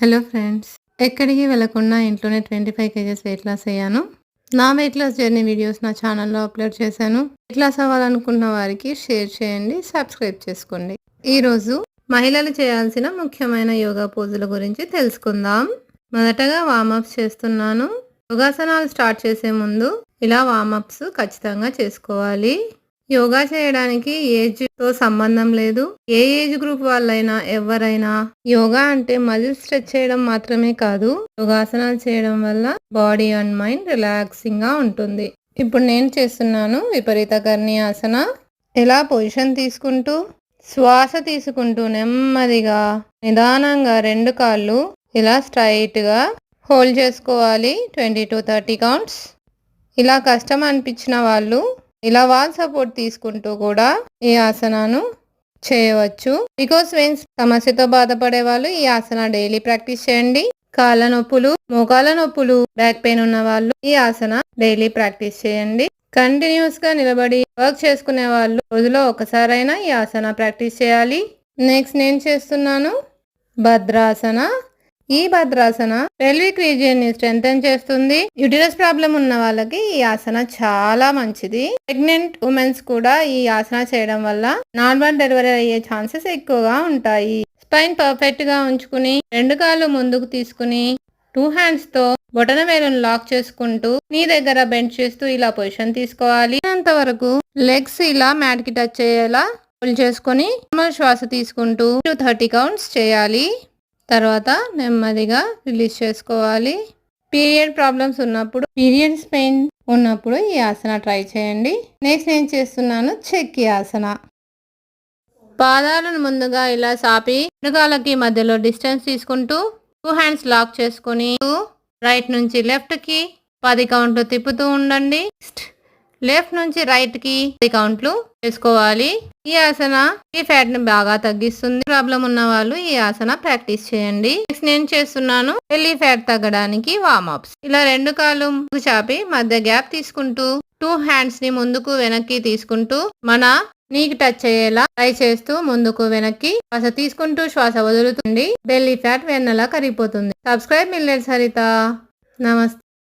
Hello friends ఎక్కడికి వెళ్ళకుండా ఇంట్లోనే twenty five KGs weight loss అయ్యాను. నా వెయిట్ లాస్ జర్నీ వీడియోస్ నా ఛానల్లో అప్లోడ్ చేశాను. వెయిట్ లాస్ అవ్వాలనుకున్న వారికి షేర్ చేయండి సబ్స్క్రైబ్ చేసుకోండి. ఈరోజు మహిళలు చేయాల్సిన ముఖ్యమైన యోగా పోజుల గురించి తెలుసుకుందాం. మొదటగా వామప్స్ చేస్తున్నాను. యోగాసనాలు స్టార్ట్ చేసే ముందు ఇలా వామప్స్ ఖచ్చితంగా చేసుకోవాలి. యోగా చేయడానికి ఏజ్తో సంబంధం లేదు. ఏ ఏజ్ గ్రూప్ వాళ్ళైనా ఎవరైనా యోగా అంటే మజిల్ స్ట్రెచ్ చేయడం మాత్రమే కాదు యోగాసనాలు చేయడం వల్ల బాడీ అండ్ మైండ్ రిలాక్సింగ్గా ఉంటుంది. ఇప్పుడు నేను చేస్తున్నాను విపరీత ఆసన ఎలా పొజిషన్ తీసుకుంటూ శ్వాస తీసుకుంటూ నెమ్మదిగా నిదానంగా రెండు కాళ్ళు ఇలా స్ట్రైట్గా హోల్డ్ చేసుకోవాలి. Twenty to thirty counts. ఇలా కష్టం అనిపించిన వాళ్ళు ఇలా వాల్ సపోర్ట్ తీసుకుంటూ కూడా ఈ ఆసనాను చేయవచ్చు. బికాస్ వెయిన్స్ సమస్యతో బాధపడే వాళ్ళు ఈ ఆసన డైలీ ప్రాక్టీస్ చేయండి. కాళ్ళ నొప్పులు మోకాళ్ళ నొప్పులు బ్యాక్ పెయిన్ ఉన్న వాళ్ళు ఈ ఆసన డైలీ ప్రాక్టీస్ చేయండి. కంటిన్యూస్గా నిలబడి వర్క్ చేసుకునే వాళ్ళు రోజులో ఒకసారైనా ఈ ఆసన ప్రాక్టీస్ చేయాలి. నెక్స్ట్ నేను చేస్తున్నాను భద్రాసన. ఈ భద్రాసన పెల్విక్ రీజియన్ని స్ట్రెంగ్ చేస్తుంది. యుటిరస్ ప్రాబ్లం ఉన్న వాళ్ళకి ఈ ఆసన చాలా మంచిది. ప్రెగ్నెంట్ ఉమెన్స్ కూడా ఈ ఆసన చేయడం వల్ల నార్మల్ డెలివరీ అయ్యే ఛాన్సెస్ ఎక్కువగా ఉంటాయి. స్పైన్ పర్ఫెక్ట్గా ఉంచుకుని రెండు కాళ్ళు ముందుకు తీసుకుని టూ హ్యాండ్స్తో బొటన వేలును లాక్ చేసుకుంటూ నీ దగ్గర బెండ్ చేస్తూ ఇలా పొజిషన్ తీసుకోవాలి. అంతవరకు లెగ్స్ ఇలా మ్యాట్కి టచ్ ఫుల్ చేసుకొని ఆమ శ్వాస తీసుకుంటూ టూ థర్టీ కౌంట్స్ చేయాలి. తర్వాత నెమ్మదిగా రిలీజ్ చేసుకోవాలి. పీరియడ్ ప్రాబ్లమ్స్ ఉన్నప్పుడు పీరియడ్స్ పెయిన్ ఉన్నప్పుడు ఈ ఆసన ట్రై చేయండి. నెక్స్ట్ నేను చేస్తున్నాను? చెక్కి ఆసన. పాదాలను ముందుగా ఇలా సాపి వెనుకాలకి మధ్యలో డిస్టెన్స్ తీసుకుంటూ టూ హ్యాండ్స్ లాక్ చేసుకుని రైట్ నుంచి లెఫ్ట్కి పది కౌంట్లు తిప్పుతూ ఉండండి. లెఫ్ట్ నుంచి రైట్కి కౌంట్లు చేసుకోవాలి ఈ ఆసన ఈ ఫ్యాట్ని బాగా తగ్గిస్తుంది. ప్రాబ్లం ఉన్న వాళ్ళు ఈ ఆసన ప్రాక్టీస్ చేయండి. నెక్స్ట్ నేను చేస్తున్నాను పెళ్ళి ఫ్యాట్ తగ్గడానికి వార్మప్స్ ఇలా రెండు కాళ్ళు చాపి మధ్య గ్యాప్ తీసుకుంటూ టూ హ్యాండ్స్ని ముందుకు వెనక్కి తీసుకుంటూ మన నీకు టచ్ అయ్యేలా ట్రై చేస్తూ ముందుకు వెనక్కి శ్వాస తీసుకుంటూ శ్వాస వదులుతుంది. బెల్లీ ఫ్యాట్ వెన్నలా కరిగిపోతుంది. Subscribe millet Saritha. నమస్తే.